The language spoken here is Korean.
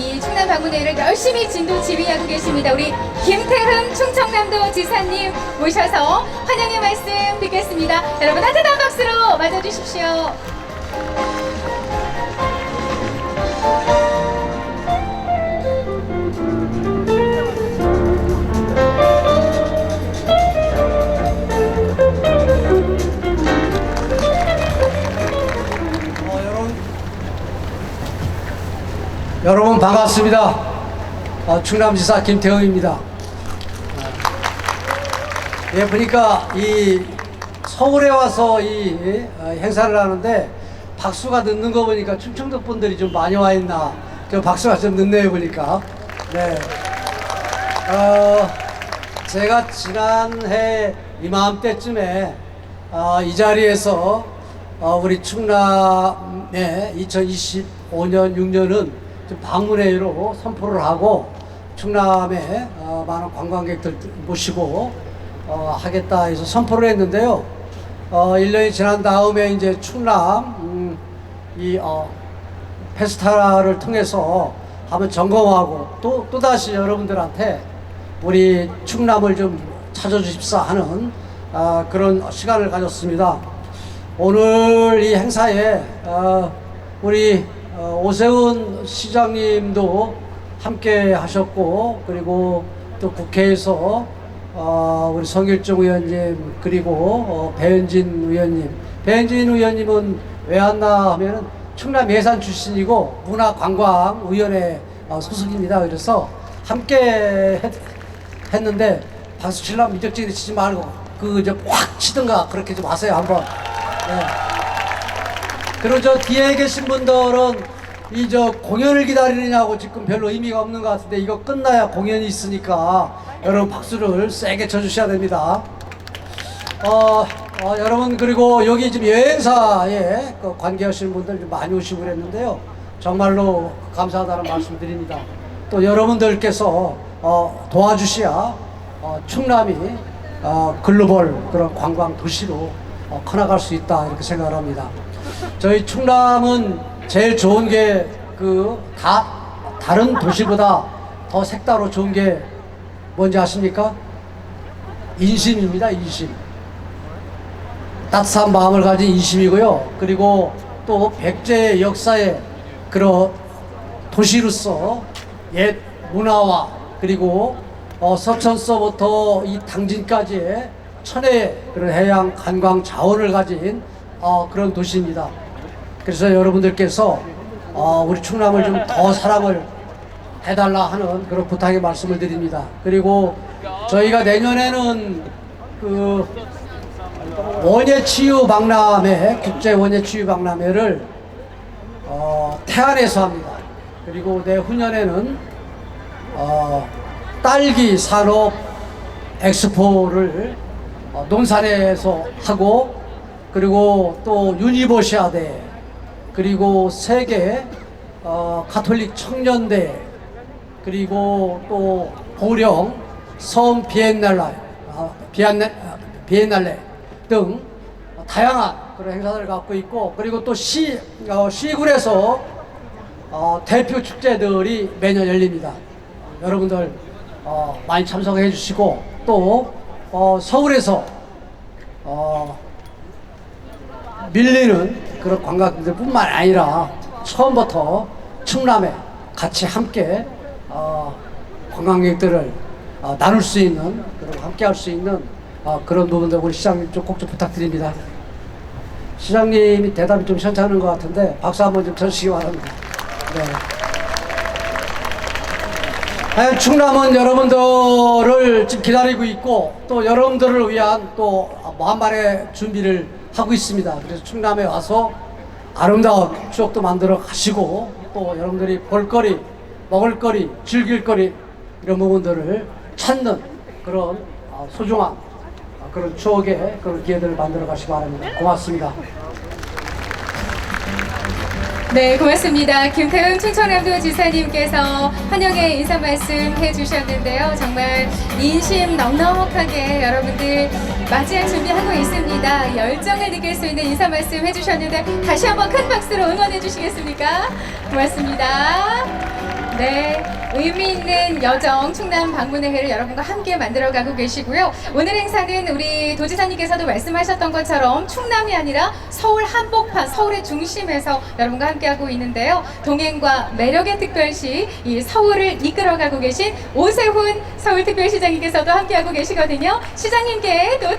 이 충남 방문회를 열심히 진도 지휘하고 계십니다. 우리 김태흠 충청남도 지사님 모셔서 환영의 말씀 듣겠습니다. 여러분 따뜻한 박수로 맞아주십시오. 반갑습니다. 어, 충남지사 김태형입니다. 예, 보니까 이 서울에 와서 이 어, 행사를 하는데 박수가 늦는 거 보니까 충청도 분들이 좀 많이 와 있나. 저 박수가 좀 늦네요 보니까. 네. 어, 제가 지난해 이맘때쯤에 어, 이 자리에서 어, 우리 충남의 2025년 6년은 좀 방문회 로 선포를 하고 충남에 어, 많은 관광객들 모시고 어, 하겠다 해서 선포를 했는데요. 어, 1년이 지난 다음에 이제 충남 음, 이 어, 페스타를 통해서 한번 점검하고 또, 또다시 여러분들한테 우리 충남을 좀 찾아주십사 하는 아, 그런 시간을 가졌습니다. 오늘 이 행사에 어, 우리 어, 오세훈 시장님도 함께 하셨고 그리고 또 국회에서 어, 우리 성일종 의원님 그리고 어, 배현진 의원님 배현진 의원님은 왜 왔나 하면은 충남 예산 출신이고 문화관광위원회 어, 소속입니다. 그래서 함께 했, 했는데 박수 치려면 미적지게 치지 말고 그 이제 확 치든가 그렇게 좀 하세요 한번. 네. 그리고 저 뒤에 계신 분들은 이 저 공연을 기다리느냐고 지금 별로 의미가 없는 것 같은데 이거 끝나야 공연이 있으니까 여러분 박수를 세게 쳐주셔야 됩니다. 어, 어, 여러분 그리고 여기 지금 여행사에 그 관계하시는 분들 좀 많이 오시고 그랬는데요. 정말로 감사하다는 말씀드립니다. 또 여러분들께서 어, 도와주셔야 어, 충남이 어, 글로벌 그런 관광 도시로 어, 커나갈 수 있다 이렇게 생각을 합니다. 저희 충남은 제일 좋은 게 그 다 다른 도시보다 더 색다로 좋은 게 뭔지 아십니까? 인심입니다. 인심. 따뜻한 마음을 가진 인심이고요. 그리고 또 백제의 역사에 그런 도시로서 옛 문화와 그리고 어, 서천서부터 이 당진까지의 천혜의 그런 해양 관광 자원을 가진 어, 그런 도시입니다. 그래서 여러분들께서 어, 우리 충남을 좀 더 사랑을 해달라 하는 그런 부탁의 말씀을 드립니다. 그리고 저희가 내년에는 그 원예치유 박람회 국제 원예치유 박람회를 어, 태안에서 합니다. 그리고 내후년에는 어, 딸기 산업 엑스포를 어, 논산에서 하고 그리고 또 유니버시아대 그리고 세계 어, 가톨릭 청년대 그리고 또 보령 섬 비엔날라 아, 비엔날 아, 비엔날레 등 다양한 그런 행사들을 갖고 있고 그리고 또 시 어, 시군에서 어, 대표 축제들이 매년 열립니다. 여러분들 어, 많이 참석해 주시고 또 어, 서울에서 어, 밀리는 그런 관광객들뿐만 아니라 처음부터 충남에 같이 함께 어, 관광객들을 어, 나눌 수 있는 그리고 함께 할 수 있는 어, 그런 부분들 우리 시장님 좀 꼭좀 부탁드립니다. 시장님이 대답이 좀 시원찮은 것 같은데 박수 한번 좀 쳐주시기 바랍니다. 네. 아, 충남은 여러분들을 지금 기다리고 있고 또 여러분들을 위한 또 만반의 준비를 하고 있습니다. 그래서 충남에 와서 아름다운 추억도 만들어 가시고 또 여러분들이 볼거리, 먹을거리, 즐길거리 이런 부분들을 찾는 그런 어, 소중한 어, 그런 추억의 그런 기회들을 만들어 가시기 바랍니다. 고맙습니다. 네, 고맙습니다. 김태흠 충청남도 지사님께서 환영의 인사 말씀 해주셨는데요. 정말 인심 넉넉하게 여러분들 맞이할 준비하고 있습니다. 열정을 느낄 수 있는 인사 말씀 해주셨는데 다시 한번 큰 박수로 응원해 주시겠습니까? 고맙습니다. 네, 의미 있는 여정 충남 방문의 회를 여러분과 함께 만들어가고 계시고요. 오늘 행사는 우리 도지사님께서도 말씀하셨던 것처럼 충남이 아니라 서울 한복판, 서울의 중심에서 여러분과 함께하고 있는데요. 동행과 매력의 특별시, 이 서울을 이끌어가고 계신 오세훈 서울특별시장님께서도 함께하고 계시거든요. 시장님께 또